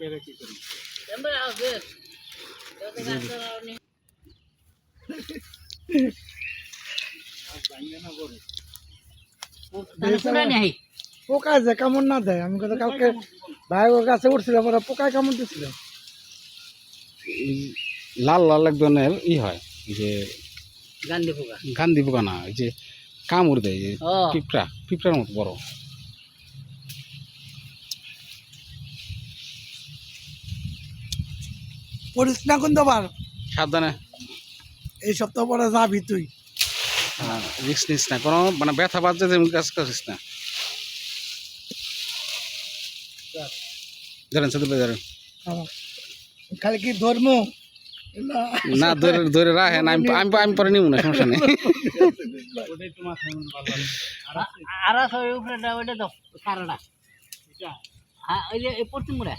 করে কি করি? পোকা যে কামড় না দেয় আমি কথা কালকে ভাই ওর কাছে উঠছিল পরে পোকায় কামড় দিছিল। লাল লাল এক ধরনের ই হয় যে গান্ধী পোকা। গান্ধী পোকা না এই যে কামড় দেয় যে পিঁপড়া পিঁপড়ার মতো বড়। পড়িস না কোন দবার সাবধানে এই সপ্তাহ পরে যাবি তুই রিক্স নিস না কোনো মানে ব্যথা বাজছে তেমন কাজ করিস না ধরেন সাথে ধরেন খালি কি ধর্ম না ধরে ধরে রাখেন আমি আমি আমি পরে নিব না সমস্যা নেই মন আর ওইটা তো সারাটা হ্যাঁ ওই যে পশ্চিম মুড়ে